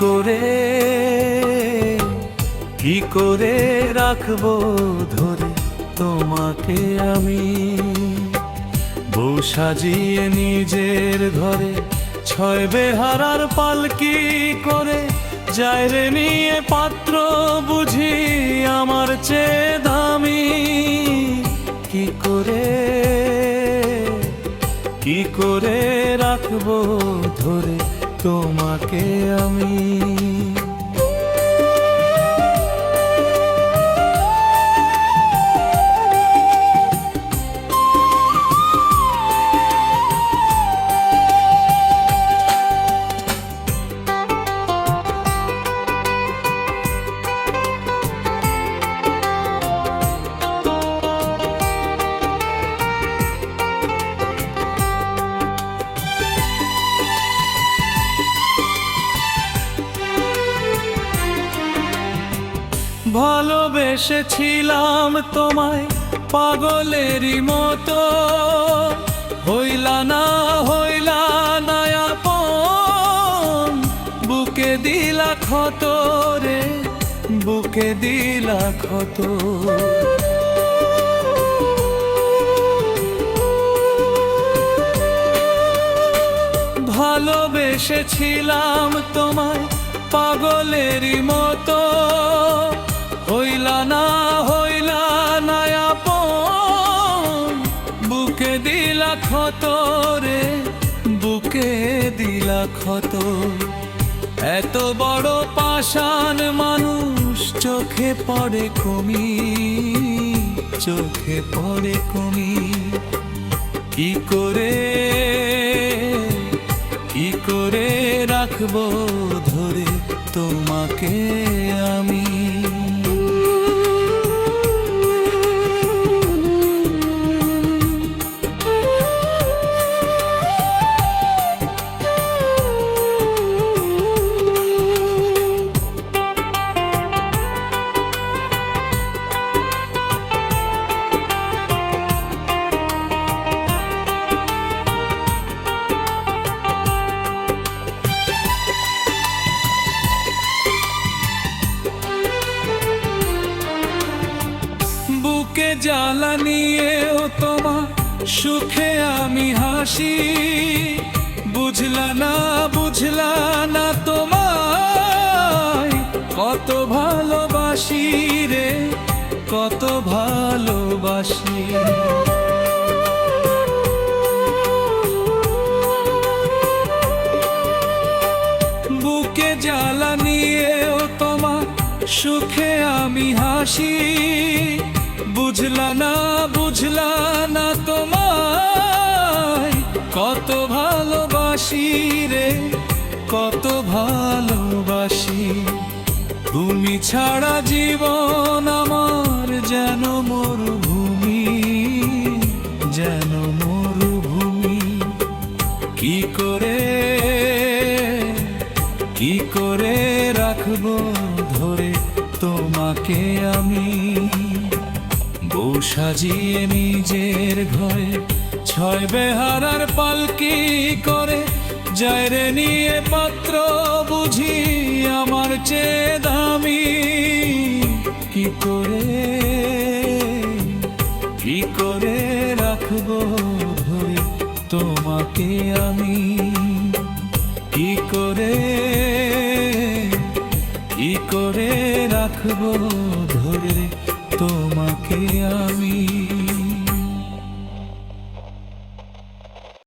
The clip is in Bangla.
করে, কি করে রাখব ধরে তোমাকে আমি? বউ সাজিয়ে নিজের ঘরে ছয় বেহারার পাল পালকি করে, যায় রে নিয়ে পাত্র বুঝি আমার চেয়ে দামি। কি করে কি করে রাখব ধরে তোমাকে আমি ভালোবেসেছিলাম তোমায় পাগলেরই মতো। হইলা না হইলা না বুকে দিলা ক্ষত রে, বুকে দিলা ক্ষত। ভালোবেসেছিলাম তোমায় পাগলেরই মতো। বুকে দিলা ক্ষত রে বুকে দিলা ক্ষত এত বড় পাষাণ মানুষ চোখে পড়ে কমি, চোখে পড়ে কমি। কি করে কি করে রাখব ধরে তোমাকে জ্বালা নিয়েও তোমার সুখে আমি হাসি। বুঝলা না বুঝলা না তোমায় কত ভালোবাসি রে, কত ভালোবাসি। বুকে জ্বালা নিয়েও তোমার সুখে আমি হাসি। বুঝলা না বুঝলা না তোমায়। কত ভালোবাসি রে, কত ভালোবাসি। তুমি ছাড়া জীবন আমার যেন মরুভূমি যেন মরুভূমি। কি করে কি করে রাখব ধরে তোমাকে আমি? সাজিয়ে নিজের ঘরে, ছয় বেহারার পালকি করে, যায় রে নিয়ে পাত্র বুঝি আমার চেয়ে দামি। কি করে কি করে রাখব ধরে তোমাকে আমি? কি করে কি করে রাখব ধরে তোমাকে আমি